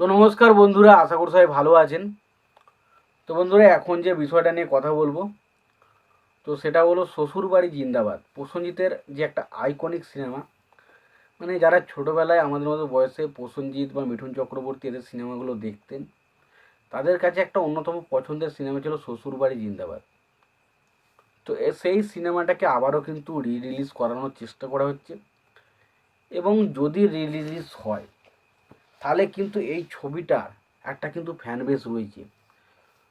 তো নমস্কার বন্ধুরা, আশা করি সবাই ভালো আছেন। তো বন্ধুরা, এখন যে বিষয়টা নিয়ে কথা বলব, তো সেটা হলো শ্বশুরবাড়ি জিন্দাবাদ। প্রসেনজিতের যে একটা আইকনিক সিনেমা মানে যারা ছোটোবেলায় আমাদের মতো বয়সে প্রসেনজিৎ বা মিঠুন চক্রবর্তী এদের সিনেমাগুলো দেখতেন, তাদের কাছে একটা অন্যতম পছন্দের সিনেমা ছিল শ্বশুরবাড়ি জিন্দাবাদ। তো সেই সিনেমাটাকে আবারও কিন্তু রি রিলিজ করানোর চেষ্টা করা হচ্ছে। এবং যদি রি রিলিজ হয় তাহলে কিন্তু এই ছবিটার একটা কিন্তু ফ্যান বেস রয়েছে।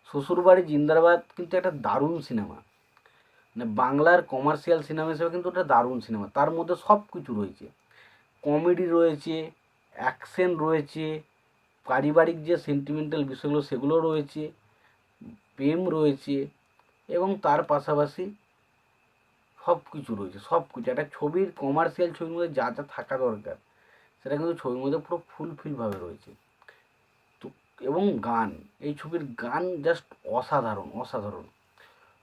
শ্বশুরবাড়ি জিন্দাবাদ কিন্তু একটা দারুণ সিনেমা মানে বাংলার কমার্শিয়াল সিনেমা হিসেবে কিন্তু একটা দারুণ সিনেমা তার মধ্যে সব কিছু রয়েছে। কমেডি রয়েছে অ্যাকশন রয়েছে, পারিবারিক যে সেন্টিমেন্টাল বিষয়গুলো সেগুলো রয়েছে, প্রেম রয়েছে এবং তার পাশাপাশি সব কিছু রয়েছে সব কিছু একটা ছবির কমার্শিয়াল ছবির মধ্যে যা যা থাকা দরকার। সেটা কিন্তু ছবির মধ্যে পুরো ফুলফিলভাবে রয়েছে। তো এবং গান, এই ছবির গান জাস্ট অসাধারণ অসাধারণ।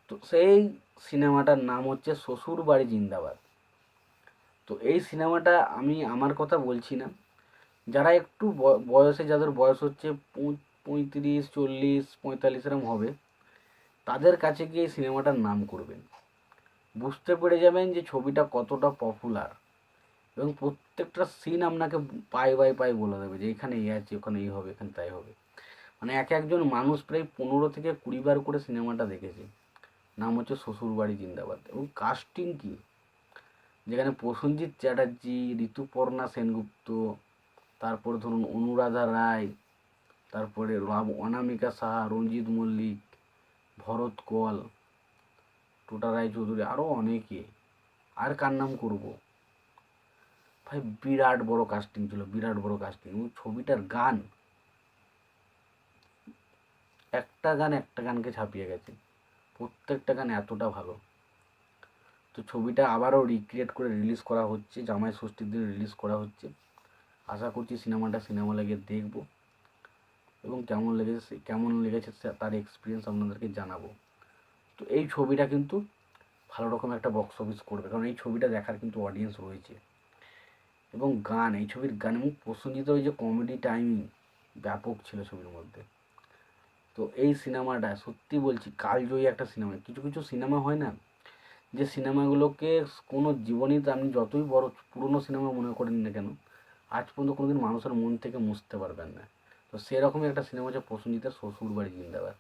তো সেই সিনেমাটার নাম হচ্ছে শ্বশুর বাড়ি জিন্দাবাদ। তো এই সিনেমাটা আমি আমার কথা বলছি না। যারা একটু বয়সে, যাদের বয়স হচ্ছে পঁয়ত্রিশ, চল্লিশ, পঁয়তাল্লিশ এরম হবে, তাদের কাছে গিয়ে সিনেমাটার নাম করবেন। বুঝতে পেরে যাবেন যে ছবিটা কতটা পপুলার এবং প্রত্যেকটা সিন আপনাকে পাই বাই পাই বলে দেবে যে এখানে এই আছে, ওখানে এই হবে, এখানে তাই হবে। মানে এক একজন মানুষ প্রায় পনেরো থেকে কুড়ি বার করে সিনেমাটা দেখেছে। নাম হচ্ছে শ্বশুরবাড়ি জিন্দাবাদ। এবং কাস্টিং কি? যেখানে প্রসেনজিৎ চ্যাটার্জি, ঋতুপর্ণা সেনগুপ্ত, তারপর ধরুন অনুরাধা রায়, তারপরে রাম, অনামিকা সাহা, রঞ্জিত মল্লিক, ভরত কল, টোটা রায় চৌধুরী আরও অনেকে। আর কার নাম করব? ভাই, বিরাট বড় কাস্টিং ছিল, বিরাট বড় কাস্টিং ওই ছবিটার গান, একটা গান একটা গানকে ছাপিয়ে গেছে। প্রত্যেকটা গান এতটা ভালো। তো ছবিটা আবারও রিক্রিয়েট করে রিলিজ করা হচ্ছে, জামাই ষষ্ঠীর দিন রিলিজ করা হচ্ছে। আশা করছি সিনেমাটা সিনেমা লেগে দেখব এবং কেমন লেগেছে কেমন লেগেছে তার এক্সপিরিয়েন্স আপনাদেরকে জানাব। তো এই ছবিটা কিন্তু ভালো রকম একটা বক্স অফিস করবে, কারণ এই ছবিটা দেখার কিন্তু অডিয়েন্স রয়েছে। এবং গান, এই ছবির গান এবং প্রসেনজিৎ ওই যে কমেডি টাইমিং ব্যাপক ছিল ছবির মধ্যে। তো এই সিনেমাটা সত্যি বলছি, কালজয়ী একটা সিনেমা। কিছু কিছু সিনেমা হয় না, যে সিনেমাগুলোকে কোনো জীবনীতে আপনি যতই বড় পুরনো সিনেমা মনে করেন না কেন, আজ পর্যন্ত কোনোদিন মানুষের মন থেকে মুছতে পারবেন না। তো সেরকমই একটা সিনেমা হচ্ছে প্রসেনজিতের শ্বশুর বাড়ি জিন্দাবাদ।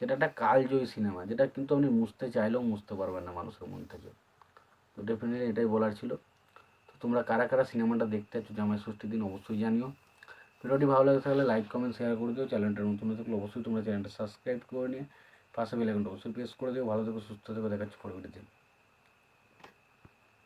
যেটা একটা কালজয়ী সিনেমা, যেটা কিন্তু আপনি মুছতে চাইলেও মুছতে পারবেন না মানুষের মন থেকে। তো ডেফিনেটলি এটাই বলার ছিল। তোমরা কারা কারা সিনেমাটা দেখতে চাচ্ছ জামাই ষষ্ঠীর দিন অবশ্যই জানিও। ভিডিওটি ভালো লাগে থাকলে লাইক কমেন্ট শেয়ার করে দিও। চ্যানেলটা নতুন থাকলে অবশ্যই তোমরা চ্যানেলটা সাবস্ক্রাইব করে নিয়ে পাশে বেল আইকনটা অবশ্যই প্রেস করে দিও। ভালো থেকো, সুস্থ থেকো। দেখাচ্ছি পরবর্তী দিন।